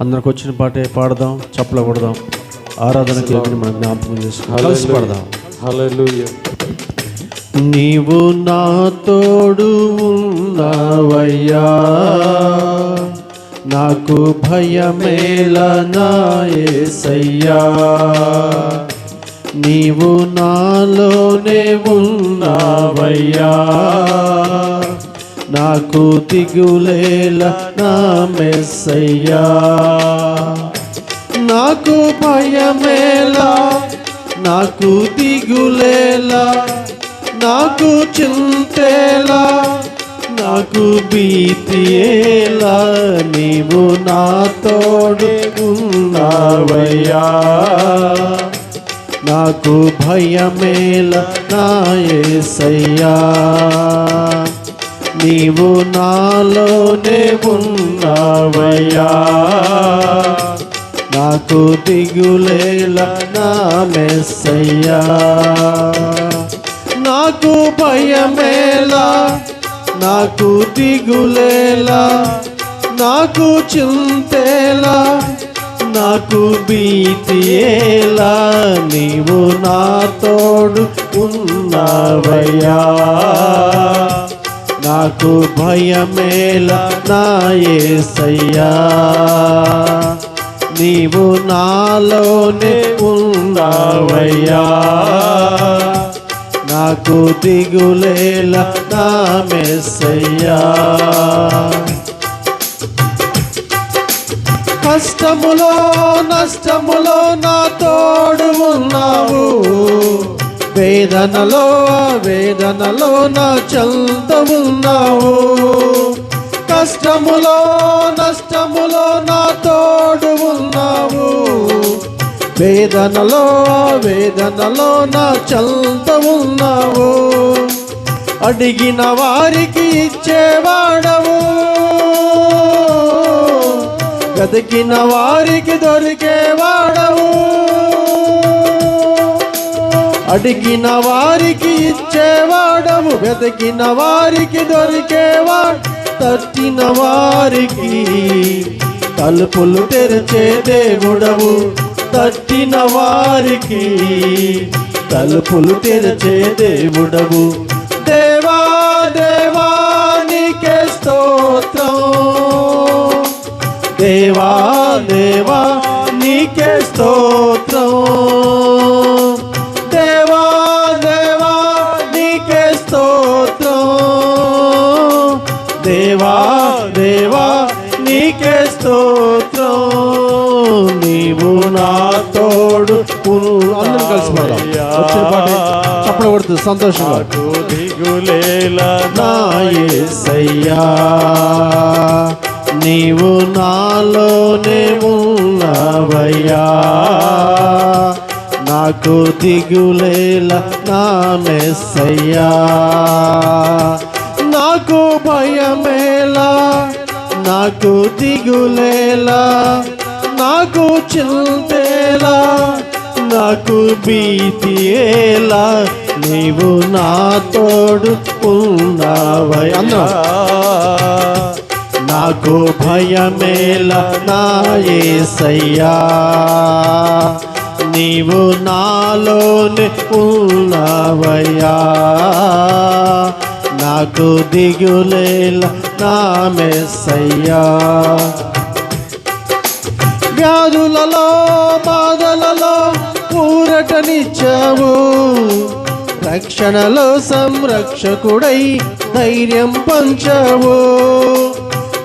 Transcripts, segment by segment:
అందరికి వచ్చిన పాటే పాడదాం చప్పల కొడదాం. ఆరాధనకి మనం జ్ఞాపకం చేసుకుందాం. కలిసి పాడదాం. నీవు నా తోడు ఉన్నావయ్యా. నాకు భయమేల నా యేసయ్యా నీవు నాలోనే ఉన్నావయ్యా. నాకు దిగులేల నా మెస్సయ్యా. నాకు భయమేలా నాకు దిగులేలా నాకు చింతేలా నాకు భీతియేలా నీవు నా తోడు ఉన్నావయ్యా. నాకు భయమేలా నాయసయ్యా నీవు నాలోనే ఉన్నావయ్యా. నాకు దిగులేలా నా మెస్సయ్యా. నాకు భయమేలా నాకు దిగులేలా నాకు చింతేలా నాకు భీతియేలా నీవు నా తోడు ఉన్నావయ్యా. నాకు భయమేలా నా యేసయ్యా నీవు నాలోనే ఉన్నావయ్యా నాకు దిగులేలా నా మెస్సయ్యా కష్టములో నష్టములో నా తోడు ఉన్నావు. వేదనలో వేదనలో నా చంత కష్టములో నష్టములో నా తోడు ఉన్నావు వేదనలో వేదనలో నా చంత అడిగిన వారికి ఇచ్చేవాడవు. గదికిన వారికి దొరికేవాడవు. అడిగిన వారికి ఇచ్చేవాడవు వెతికిన వారికి దొరికేవాడు తట్టిన వారికి తలుపులు తెరిచే దేవుడవు. తట్టిన వారికి తలుపులు తెరిచే దేవుడవు. దేవా దేవా నీకే స్తోత్రం. దేవా దేవా నీకే స్తోత్రం. చప్పడ కొడుతుంది సంతోషంగా దిగులేలా నా నీవు నాలోనే ఉన్నవయ్యా నాకు దిగులేల నా మెస్సయ్యా నాకు భయమేలా నాకు దిగులేలా నాకు చింతేలా నాకు భీతియేలా నీవు నా తోడు ఉన్నావై నాకు భయమేల నాయసయ్యా నీవు నాలోని ఉన్నావయ్యా. నాకు దిగులేల నా వ్యాధులలో బాధలలో ఊరటనిచ్చావు. రక్షణలో సంరక్షకుడై ధైర్యం పంచవు.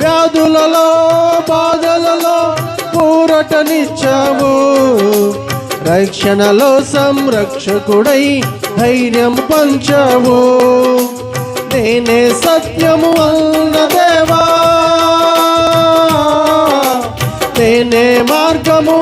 వ్యాధులలో బాధలలో పోరటనిచ్చావు. రక్షణలో సంరక్షకుడై ధైర్యం పంచవు. నేనే సత్యము అన్న దేవా. నేనే మార్గము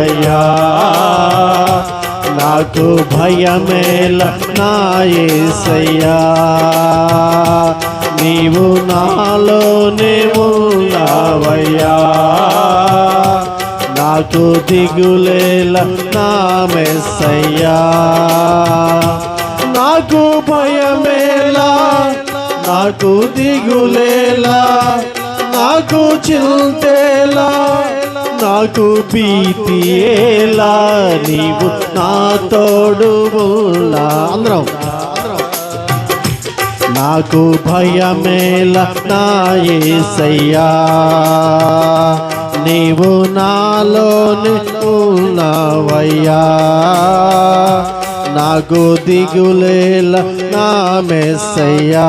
పుల్లవయ్యా నాకు భయమేల నా యేసయ్యా నీవు నాలోనే ఉన్నావయ్యా. నాకు దిగులేల నా మెస్సయ్యా నాకు భయమేలా నాకు దిగులేలా నాకు చింతేలా నాకు భీతియేలా నీవు నా తోడు అందరం. నాకు భయమేల నా యేసయ్యా నీవు నాలోని ఉన్నవయ్యా. నాకు దిగులేల? నా మెస్సయ్యా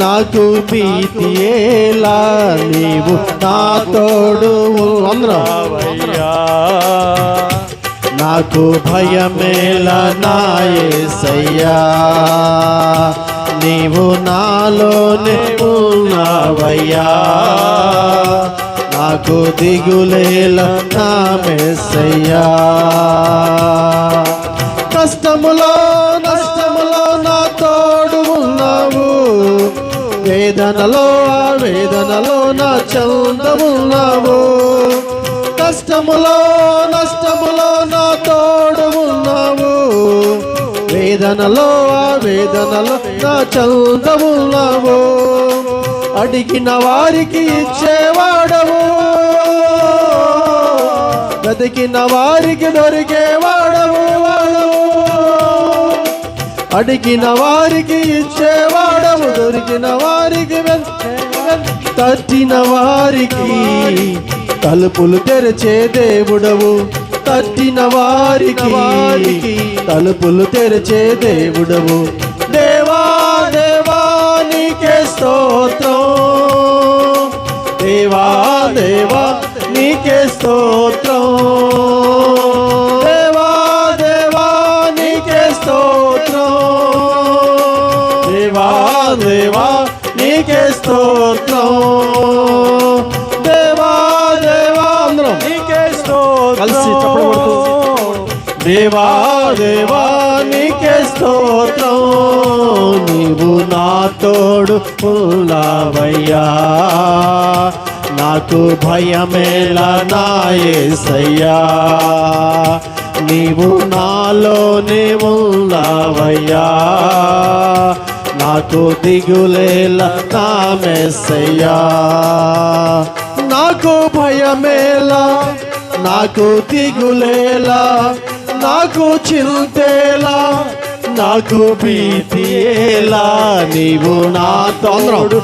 నాకు భీతియేలా నీవు నా తోడు అందరం. నాకు భయమేల నాయసయ్యా నీవు నాలోనే ఉన్నావయ్యా. నాకు దిగులేల నా మెస్సయ్యా వేదనలో ఆ వేదనలో నా చందమున్నావు. కష్టములో నష్టములో నా తోడమున్నావు. వేదనలో ఆ వేదనలో నా చందమున్నావు. అడిగిన వారికి ఇచ్చేవాడవు. బతికిన వారికి దొరికేవా అడిగిన వారికి ఇచ్చేవాడవు దొరికిన వారికి తట్టిన వారికి తలుపులు తెరిచే దేవుడవు. తట్టిన వారికి తలుపులు తెరిచే దేవుడవు. దేవా దేవా నీకే స్తోత్రం. దేవా దేవా నీకే స్తోత్రం. దేవా నీకే స్తోత్రం. దేవా దేవా అందరం. నీకే స్తోత్రం. కలిసి. దేవా దేవా నీకే స్తోత్రం. నీవు నా తోడు ఉన్నావయ్యా. నాకు భయమేలా నా యేసయ్యా నీవు నాలోనే ఉన్నావయ్యా. నాకు దిగులేల నా మెస్సయ్యా నాకు భయమేలా నాకు దిగులేలా నాకు చింతేలా నాకు భీతియేలా నీవు నా తోడు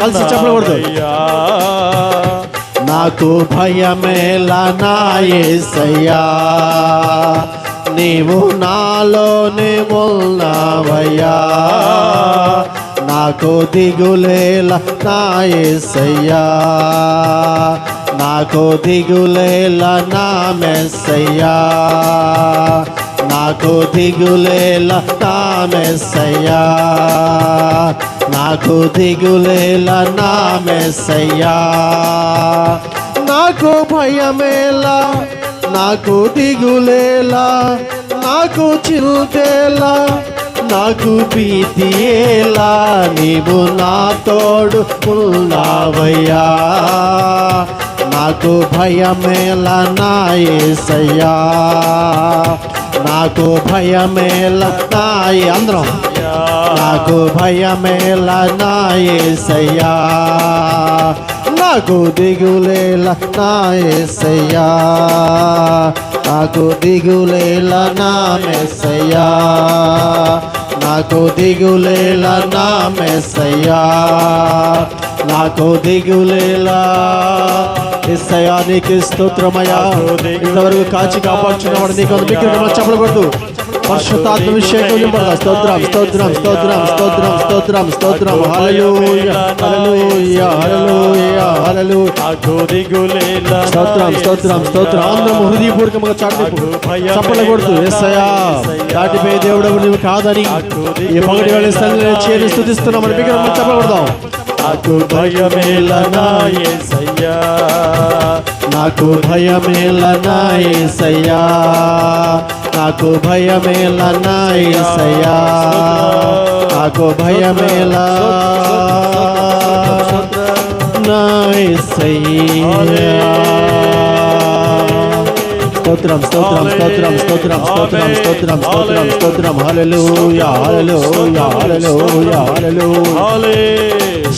కలిసి చెప్పకూడదు నాకు భయమేలా నా యేసయ్యా నీవు నాలోనే ఉన్నావయ్యా నాకు దిగులేలా నా యేసయ్యా నాకు దిగులేలా నా మెస్సయ్యా. నాకు దిగులేలా నా మెస్సయ్యా. నాకు దిగులేలా నా మెస్సయ్యా. నాకు భయమేలా నాకు దిగులేలా నాకు చింతేలా నాకు భీతియేలా నీవు నా తోడు ఉన్నావయ్యా. నాకు భయమేలా నాయసయ్యా నాకు భయమేలా నాయ అందరం. నాకు భయమేలా నాయసయ్యా నాకు దిగులేల నా యేసయ్యా నాకు దిగులేల నా మెస్సయ్యా నాకు దిగులేల నా మెస్సయ్యా నాకు దిగులేలా ఎస్సయ్యా నీకు స్తోత్రమయ్యా. ఇంతవరకు కాచి కాపాడుచున్నవాడు నీకు చెప్పకూడదు పరిశుద్ధాత్మభిషేకం నింపడదా స్తోత్రం స్తోత్రం స్తోత్రం స్తోత్రం స్తోత్రం స్తోత్రం. హల్లెలూయ హల్లెలూయ హల్లెలూయ హల్లెలూయ. స్తోత్రం స్తోత్రం స్తోత్రం. ఆంధ్రం హృదయపూర్వకంగా చాటిపు చప్పల కొడుతు ఎస్సయా దాటిపోయే దేవుడు నువ్వు కాదని ఈ పగటి వేళ సంఘం చేరి స్థుతిస్తున్నాం అని బిగ్గర చెప్పకూడదాం నాకు భయమేలనా ఏసయ్యా. నాకు భయమేలనా ఏసయ్యా. నాకు భయమేల నా యేసయ్యా నాకు భయమేల నా యేసయ్యా స్తోత్రం స్తోత్రం స్తోత్రం స్తోత్రం స్తోత్రం స్తోత్రం స్తోత్రం స్తోత్రం హల్లెలూయా హల్లెలూయా హల్లెలూయా హల్లెలూయా హల్లే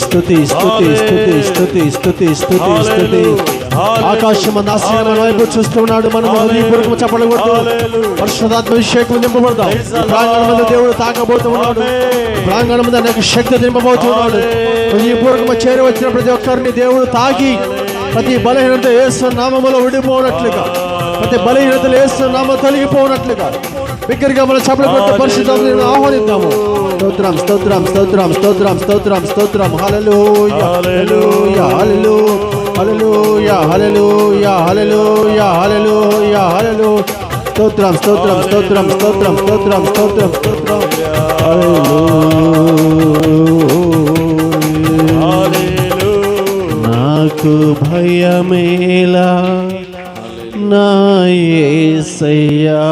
స్తుతి స్తుతి స్తుతి స్తుతి స్తుతి స్తుతి స్తుతి ఆకాశం ఆశ్రయం వైపు చూస్తున్నాడు మనం హృదయపూర్వకం చెప్పకూడదు పరిశుధాత్మ అభిషేకం నింపబడదాం. ప్రాంగణం మీద దేవుడు తాకబోతున్నాడు ప్రాంగణం మీద అనేక శక్తి నింపబోతున్నాడు హృదయపూర్వకం చేరి వచ్చిన ప్రతి ఒక్కరిని దేవుడు తాకి ప్రతి బలహీనత ఏసు నామములో విడిపోనట్లుగా ప్రతి బలహీనతలు ఏసు నామ తొలగిపోనట్లుగా బిగ్గరగా మన చప్పలు కొట్టు పరిశుద్ధాత్మను ఆహ్వానిద్దాము. స్తోత్రం స్తోత్రం స్తోత్రం స్తోత్రం స్తోత్రం స్తోత్రం. హల్లెలూయా హల్లెలూయా హల్లెలూయా హలలుయా హలలుయా హలలుయా హలలుయా హలలు స్తోత్రం స్తోత్రం స్తోత్రం స్తోత్రం స్తోత్రం స్తోత్రం. స్తోత్రం నాకు భయమేలా నా ఏసయ్యా.